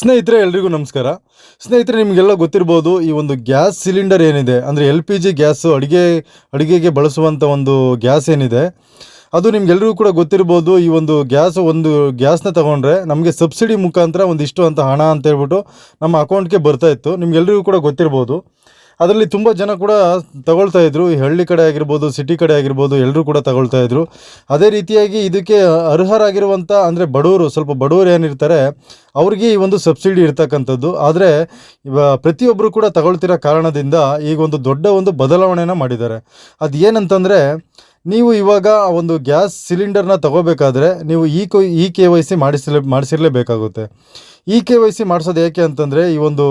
ಸ್ನೇಹಿತರೆ, ಎಲ್ರಿಗೂ ನಮಸ್ಕಾರ. ಸ್ನೇಹಿತರೆ, ನಿಮಗೆಲ್ಲ ಗೊತ್ತಿರ್ಬೋದು, ಈ ಒಂದು ಗ್ಯಾಸ್ ಸಿಲಿಂಡರ್ ಏನಿದೆ, ಅಂದರೆ ಎಲ್ ಪಿ ಜಿ ಗ್ಯಾಸು, ಅಡುಗೆ, ಅಡುಗೆಗೆ ಬಳಸುವಂಥ ಒಂದು ಗ್ಯಾಸ್ ಏನಿದೆ, ಅದು ನಿಮ್ಗೆಲ್ರಿಗೂ ಕೂಡ ಗೊತ್ತಿರ್ಬೋದು, ಈ ಒಂದು ಗ್ಯಾಸ್ ಒಂದು ಗ್ಯಾಸ್ನ ತಗೊಂಡ್ರೆ ನಮಗೆ ಸಬ್ಸಿಡಿ ಮುಖಾಂತರ ಒಂದಿಷ್ಟು ಅಂತ ಹಣ ಅಂತ ಹೇಳ್ಬಿಟ್ಟು ನಮ್ಮ ಅಕೌಂಟ್ಗೆ ಬರ್ತಾಯಿತ್ತು ನಿಮ್ಗೆಲ್ರಿಗೂ ಕೂಡ ಗೊತ್ತಿರ್ಬೋದು. ಅದರಲ್ಲಿ ತುಂಬ ಜನ ಕೂಡ ತಗೊಳ್ತಾ ಇದ್ರು. ಹಳ್ಳಿ ಕಡೆ ಆಗಿರ್ಬೋದು ಸಿಟಿ ಕಡೆ ಆಗಿರ್ಬೋದು ಎಲ್ಲರೂ ಕೂಡ ತಗೊಳ್ತಾ ಇದ್ರು. ಅದೇ ರೀತಿಯಾಗಿ ಇದಕ್ಕೆ ಅರ್ಹರಾಗಿರುವಂಥ ಅಂದರೆ ಬಡವರು, ಸ್ವಲ್ಪ ಬಡವರು ಏನಿರ್ತಾರೆ, ಅವ್ರಿಗೆ ಈ ಒಂದು ಸಬ್ಸಿಡಿ ಇರ್ತಕ್ಕಂಥದ್ದು. ಆದರೆ ಪ್ರತಿಯೊಬ್ಬರು ಕೂಡ ತಗೊಳ್ತಿರೋ ಕಾರಣದಿಂದ ಈಗ ಒಂದು ದೊಡ್ಡ ಒಂದು ಬದಲಾವಣೆನ ಮಾಡಿದ್ದಾರೆ. ಅದು ಏನಂತಂದರೆ ನೀವು ಇವಾಗ ಒಂದು ಗ್ಯಾಸ್ ಸಿಲಿಂಡರ್ನ ತಗೋಬೇಕಾದ್ರೆ ನೀವು ಈ ಕೊ ಇ ಕೆ ವೈ ಸಿ ಮಾಡಿಸಲೇ, ಮಾಡಿಸಿರಲೇಬೇಕಾಗುತ್ತೆ. ಇ ಕೆ ವೈ ಸಿ ಮಾಡಿಸೋದು ಏಕೆ ಅಂತಂದರೆ ಈ ಒಂದು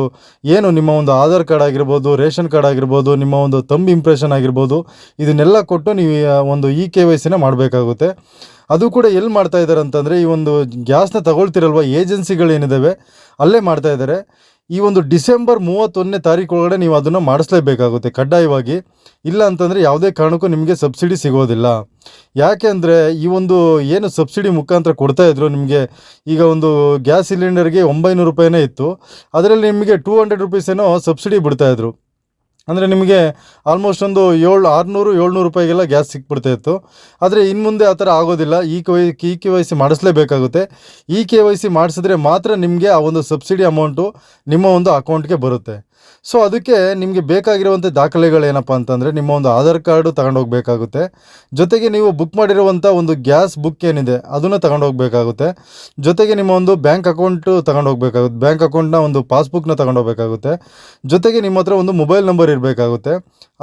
ಏನು ನಿಮ್ಮ ಒಂದು ಆಧಾರ್ ಕಾರ್ಡ್ ಆಗಿರ್ಬೋದು, ರೇಷನ್ ಕಾರ್ಡ್ ಆಗಿರ್ಬೋದು, ನಿಮ್ಮ ಒಂದು ತಂಬ್ ಇಂಪ್ರೆಷನ್ ಆಗಿರ್ಬೋದು, ಇದನ್ನೆಲ್ಲ ಕೊಟ್ಟು ನೀವು ಒಂದು ಇ ಕೆ ವೈ ಸಿನ ಮಾಡಬೇಕಾಗುತ್ತೆ. ಅದು ಕೂಡ ಎಲ್ಲಿ ಮಾಡ್ತಾ ಇದ್ದಾರೆ ಅಂತಂದರೆ ಈ ಒಂದು ಗ್ಯಾಸ್ನ ತಗೊಳ್ತಿರಲ್ವ ಏಜೆನ್ಸಿಗಳೇನಿದ್ದಾವೆ ಅಲ್ಲೇ ಮಾಡ್ತಾ ಇದ್ದಾರೆ ಈ ಒಂದು ಡಿಸೆಂಬರ್ ಮೂವತ್ತೊಂದನೇ ತಾರೀಕು ಒಳಗಡೆ ನೀವು ಅದನ್ನು ಮಾಡಿಸ್ಲೇಬೇಕಾಗುತ್ತೆ ಕಡ್ಡಾಯವಾಗಿ. ಇಲ್ಲ ಅಂತಂದರೆ ಯಾವುದೇ ಕಾರಣಕ್ಕೂ ನಿಮಗೆ ಸಬ್ಸಿಡಿ ಸಿಗೋದಿಲ್ಲ. ಯಾಕೆ ಅಂದರೆ ಈ ಒಂದು ಏನು ಸಬ್ಸಿಡಿ ಮುಖಾಂತರ ಕೊಡ್ತಾ ಇದ್ರು ನಿಮಗೆ, ಈಗ ಒಂದು ಗ್ಯಾಸ್ ಸಿಲಿಂಡರ್ಗೆ ಒಂಬೈನೂರು ರೂಪಾಯಿನೇ ಇತ್ತು. ಅದರಲ್ಲಿ ನಿಮಗೆ ಟೂ ಹಂಡ್ರೆಡ್ ರುಪೀಸೇನೋ ಸಬ್ಸಿಡಿ ಬಿಡ್ತಾಯಿದ್ರು ಅಂದರೆ ನಿಮಗೆ ಆಲ್ಮೋಸ್ಟ್ ಒಂದು ಏಳು, ಆರುನೂರು, ಏಳ್ನೂರು ರೂಪಾಯಿಗೆಲ್ಲ ಗ್ಯಾಸ್ ಸಿಕ್ಬಿಡ್ತಾ ಇತ್ತು ಆದರೆ ಇನ್ನು ಮುಂದೆ ಆ ಥರ ಆಗೋದಿಲ್ಲ. ಈ K Y E K Y C ಮಾಡಿಸ್ಲೇಬೇಕಾಗುತ್ತೆ. E K Y C ಮಾಡಿಸಿದ್ರೆ ಮಾತ್ರ ನಿಮಗೆ ಆ ಒಂದು ಸಬ್ಸಿಡಿ ಅಮೌಂಟು ನಿಮ್ಮ ಒಂದು ಅಕೌಂಟ್ಗೆ ಬರುತ್ತೆ. ಸೊ ಅದಕ್ಕೆ ನಿಮಗೆ ಬೇಕಾಗಿರುವಂಥ ದಾಖಲೆಗಳೇನಪ್ಪ ಅಂತಂದರೆ ನಿಮ್ಮ ಒಂದು ಆಧಾರ್ ಕಾರ್ಡು ತಗೊಂಡೋಗ್ಬೇಕಾಗುತ್ತೆ. ಜೊತೆಗೆ ನೀವು ಬುಕ್ ಮಾಡಿರುವಂಥ ಒಂದು ಗ್ಯಾಸ್ ಬುಕ್ ಏನಿದೆ, ಅದನ್ನು ತಗೊಂಡೋಗ್ಬೇಕಾಗುತ್ತೆ. ಜೊತೆಗೆ ನಿಮ್ಮ ಒಂದು ಬ್ಯಾಂಕ್ ಅಕೌಂಟು ತಗೊಂಡೋಗ್ಬೇಕಾಗುತ್ತೆ. ಬ್ಯಾಂಕ್ ಅಕೌಂಟ್ನ ಒಂದು ಪಾಸ್ಬುಕ್ನ ತಗೊಂಡೋಗ್ಬೇಕಾಗುತ್ತೆ. ಜೊತೆಗೆ ನಿಮ್ಮ ಹತ್ರ ಒಂದು ಮೊಬೈಲ್ ನಂಬರ್ ಇರಬೇಕಾಗುತ್ತೆ.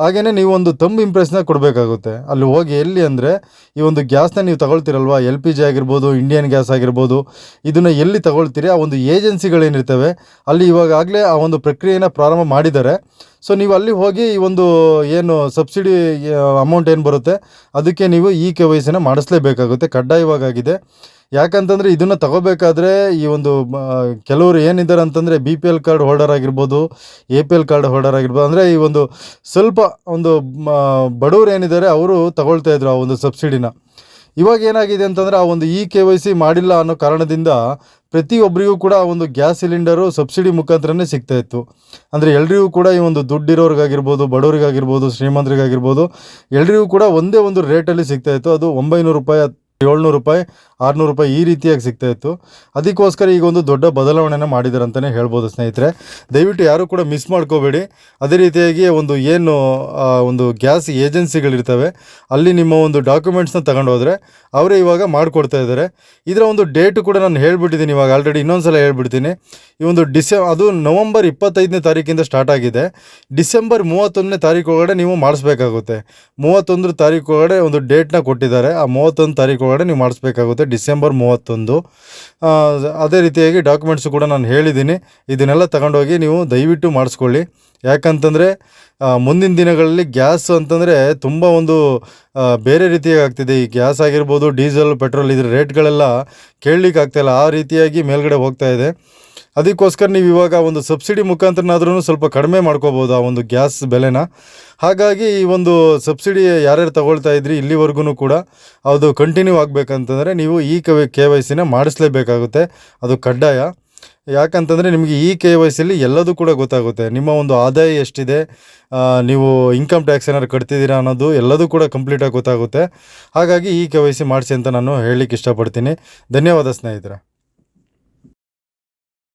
ಹಾಗೆಯೇ ನೀವು ಒಂದು ತಂಬ್ ಇಂಪ್ರೆಸ್ನ ಕೊಡಬೇಕಾಗುತ್ತೆ. ಅಲ್ಲಿ ಹೋಗಿ ಎಲ್ಲಿ ಅಂದರೆ ಈ ಒಂದು ಗ್ಯಾಸ್ನ ನೀವು ತಗೊಳ್ತಿರಲ್ವ? ಎಲ್ ಪಿ ಜಿ ಆಗಿರ್ಬೋದು ಇಂಡಿಯನ್ ಗ್ಯಾಸ್ ಆಗಿರ್ಬೋದು, ಇದನ್ನು ಎಲ್ಲಿ ತಗೊಳ್ತೀರಿ? ಆ ಒಂದು ಏಜೆನ್ಸಿಗಳೇನಿರ್ತವೆ ಅಲ್ಲಿ ಇವಾಗಲೇ ಆ ಒಂದು ಪ್ರಕ್ರಿಯೆನ ಪ್ರಾರಂಭ ಮಾಡಿದ್ದಾರೆ. ಸೊ ನೀವು ಅಲ್ಲಿ ಹೋಗಿ ಈ ಒಂದು ಏನು ಸಬ್ಸಿಡಿ ಅಮೌಂಟ್ ಏನು ಬರುತ್ತೆ, ಅದಕ್ಕೆ ನೀವು ಈ ಕೆ ವೈ ಸಿನ ಮಾಡಿಸ್ಲೇಬೇಕಾಗುತ್ತೆ. ಕಡ್ಡಾಯವಾಗಿದೆ ಯಾಕಂತಂದರೆ ಇದನ್ನು ತಗೋಬೇಕಾದ್ರೆ ಈ ಒಂದು ಕೆಲವರು ಏನಿದ್ದಾರೆ ಅಂತಂದರೆ B P L card holder ಆಗಿರ್ಬೋದು, A P L card holder ಆಗಿರ್ಬೋದು, ಅಂದರೆ ಈ ಒಂದು ಸ್ವಲ್ಪ ಒಂದು ಬಡವರು ಏನಿದ್ದಾರೆ, ಅವರು ತಗೊಳ್ತಾ ಇದ್ರು ಆ ಒಂದು ಸಬ್ಸಿಡಿನ. ಇವಾಗ ಏನಾಗಿದೆ ಅಂತಂದರೆ ಆ ಒಂದು ಇ ಕೆ ವೈ ಸಿ ಮಾಡಿಲ್ಲ ಅನ್ನೋ ಕಾರಣದಿಂದ ಪ್ರತಿಯೊಬ್ಬರಿಗೂ ಕೂಡ ಒಂದು ಗ್ಯಾಸ್ ಸಿಲಿಂಡರು ಸಬ್ಸಿಡಿ ಮುಖಾಂತರನೇ ಸಿಗ್ತಾ ಇತ್ತು. ಅಂದರೆ ಎಲ್ರಿಗೂ ಕೂಡ ಈ ಒಂದು ದುಡ್ಡಿರೋರಿಗಾಗಿರ್ಬೋದು, ಬಡವರಿಗಾಗಿರ್ಬೋದು, ಶ್ರೀಮಂತರಿಗಾಗಿರ್ಬೋದು, ಎಲ್ರಿಗೂ ಕೂಡ ಒಂದೇ ಒಂದು ರೇಟಲ್ಲಿ ಸಿಗ್ತಾ ಇತ್ತು. ಅದು ಒಂಬೈನೂರು ರೂಪಾಯಿ, ಏಳ್ನೂರು ರೂಪಾಯಿ ಆರುನೂರು ರೂಪಾಯಿ ಈ ರೀತಿಯಾಗಿ ಸಿಗ್ತಾ ಇತ್ತು. ಅದಕ್ಕೋಸ್ಕರ ಈಗ ಒಂದು ದೊಡ್ಡ ಬದಲಾವಣೆನ ಮಾಡಿದ್ದಾರೆ ಅಂತಲೇ ಹೇಳ್ಬೋದು ಸ್ನೇಹಿತರೆ. ದಯವಿಟ್ಟು ಯಾರೂ ಕೂಡ ಮಿಸ್ ಮಾಡ್ಕೋಬೇಡಿ. ಅದೇ ರೀತಿಯಾಗಿ ಒಂದು ಏನು ಒಂದು ಗ್ಯಾಸ್ ಏಜೆನ್ಸಿಗಳಿರ್ತವೆ, ಅಲ್ಲಿ ನಿಮ್ಮ ಒಂದು ಡಾಕ್ಯುಮೆಂಟ್ಸ್ನ ತಗೊಂಡು ಹೋದರೆ ಅವರೇ ಇವಾಗ ಮಾಡಿಕೊಡ್ತಾ ಇದ್ದಾರೆ. ಇದರ ಒಂದು ಡೇಟು ಕೂಡ ನಾನು ಹೇಳ್ಬಿಟ್ಟಿದ್ದೀನಿ ಇವಾಗ, ಆಲ್ರೆಡಿ ಇನ್ನೊಂದು ಸಲ ಹೇಳ್ಬಿಡ್ತೀನಿ. ಈ ಒಂದು ಡಿಸೆ, ಅದು ನವಂಬರ್ ಇಪ್ಪತ್ತೈದನೇ ತಾರೀಕಿಂದ ಸ್ಟಾರ್ಟ್ ಆಗಿದೆ. ಡಿಸೆಂಬರ್ ಮೂವತ್ತೊಂದನೇ ತಾರೀಕು ಒಳಗಡೆ ನೀವು ಮಾಡಿಸ್ಬೇಕಾಗುತ್ತೆ. ಮೂವತ್ತೊಂದರ ತಾರೀಕು ಒಳಗಡೆ ಒಂದು ಡೇಟ್ನ ಕೊಟ್ಟಿದ್ದಾರೆ. ಆ ಮೂವತ್ತೊಂದು ತಾರೀಕು ಒಳಗಡೆ ನೀವು ಮಾಡಿಸ್ಬೇಕಾಗುತ್ತೆ. ಡಿಸೆಂಬರ್ ಮೂವತ್ತೊಂದು. ಅದೇ ರೀತಿಯಾಗಿ ಡಾಕ್ಯುಮೆಂಟ್ಸು ಕೂಡ ನಾನು ಹೇಳಿದ್ದೀನಿ. ಇದನ್ನೆಲ್ಲ ತಗೊಂಡೋಗಿ ನೀವು ದಯವಿಟ್ಟು ಮಾಡಿಸ್ಕೊಳ್ಳಿ. ಯಾಕಂತಂದರೆ ಮುಂದಿನ ದಿನಗಳಲ್ಲಿ ಗ್ಯಾಸ್ ಅಂತಂದರೆ ತುಂಬ ಒಂದು ಬೇರೆ ರೀತಿಯಾಗಿ ಆಗ್ತಿದೆ. ಈ ಗ್ಯಾಸ್ ಆಗಿರ್ಬೋದು, ಡೀಸೆಲ್, ಪೆಟ್ರೋಲ್, ಇದ್ರ ರೇಟ್ಗಳೆಲ್ಲ ಕೇಳಲಿಕ್ಕೆ ಆಗ್ತಾಯಿಲ್ಲ ಆ ರೀತಿಯಾಗಿ ಮೇಲ್ಗಡೆ ಹೋಗ್ತಾ ಇದೆ. ಅದಕ್ಕೋಸ್ಕರ ನೀವು ಇವಾಗ ಒಂದು ಸಬ್ಸಿಡಿ ಮುಖಾಂತರನಾದ್ರೂ ಸ್ವಲ್ಪ ಕಡಿಮೆ ಮಾಡ್ಕೋಬೋದು ಆ ಒಂದು ಗ್ಯಾಸ್ ಬೆಲೆನ. ಹಾಗಾಗಿ ಈ ಒಂದು ಸಬ್ಸಿಡಿ ಯಾರ್ಯಾರು ತಗೊಳ್ತಾ ಇದ್ರಿ ಇಲ್ಲಿವರೆಗೂ ಕೂಡ ಅದು ಕಂಟಿನ್ಯೂ ಆಗಬೇಕಂತಂದರೆ ನೀವು ಈ ಕೆ ವೈ ಸಿನ ಮಾಡಿಸ್ಲೇಬೇಕಾಗುತ್ತೆ. ಅದು ಕಡ್ಡಾಯ. ಯಾಕಂತಂದರೆ ನಿಮಗೆ ಈ ಕೆ ವೈ ಸಿಲಿ ಎಲ್ಲದೂ ಕೂಡ ಗೊತ್ತಾಗುತ್ತೆ. ನಿಮ್ಮ ಒಂದು ಆದಾಯ ಎಷ್ಟಿದೆ ನೀವು ಇನ್ಕಮ್ ಟ್ಯಾಕ್ಸ್ ಏನಾದ್ರು ಕಟ್ತಿದ್ದೀರಾ ಅನ್ನೋದು ಎಲ್ಲದೂ ಕೂಡ ಕಂಪ್ಲೀಟಾಗಿ ಗೊತ್ತಾಗುತ್ತೆ. ಹಾಗಾಗಿ ಈ ಕೆ ವೈ ಸಿ ಮಾಡಿಸಿ ಅಂತ ನಾನು ಹೇಳಲಿಕ್ಕೆ ಇಷ್ಟಪಡ್ತೀನಿ. ಧನ್ಯವಾದ ಸ್ನೇಹಿತರೆ.